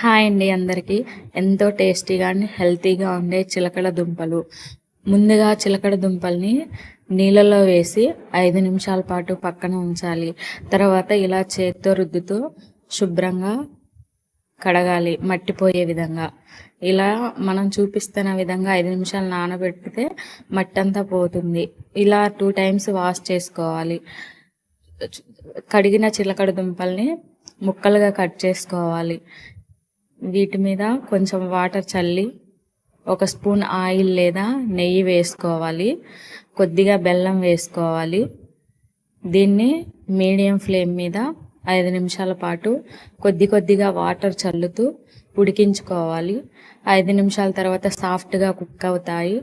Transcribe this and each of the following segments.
Hi అండి అందరికీ. ఎంతో టేస్టీగా అండ్ హెల్తీగా ఉండే చిలకడ దుంపలు. ముందుగా చిలకడ దుంపల్ని నీళ్ళలో వేసి ఐదు నిమిషాల పాటు పక్కన ఉంచాలి. తర్వాత ఇలా చేత్తో రుద్దుతూ శుభ్రంగా కడగాలి మట్టిపోయే విధంగా. ఇలా మనం చూపిస్తున్న విధంగా ఐదు నిమిషాలు నానబెడితే మట్టి అంతా పోతుంది. ఇలా టూ టైమ్స్ వాష్ చేసుకోవాలి. కడిగిన చిలకడ దుంపల్ని ముక్కలుగా కట్ చేసుకోవాలి. వీటి మీద కొంచెం వాటర్ చల్లి ఒక స్పూన్ ఆయిల్ లేదా నెయ్యి వేసుకోవాలి. కొద్దిగా బెల్లం వేసుకోవాలి. దీన్ని మీడియం ఫ్లేమ్ మీద ఐదు నిమిషాల పాటు కొద్ది కొద్దిగా వాటర్ చల్లుతూ ఉడికించుకోవాలి. ఐదు నిమిషాల తర్వాత సాఫ్ట్గా కుక్ అవుతాయి.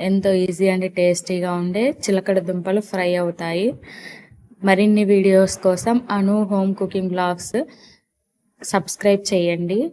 ఎంతో ఈజీ అండ్ టేస్టీగా ఉండే చిలకడ దుంపలు ఫ్రై అవుతాయి. మరిన్ని వీడియోస్ కోసం Anu home cooking blogs subscribe చేయండి.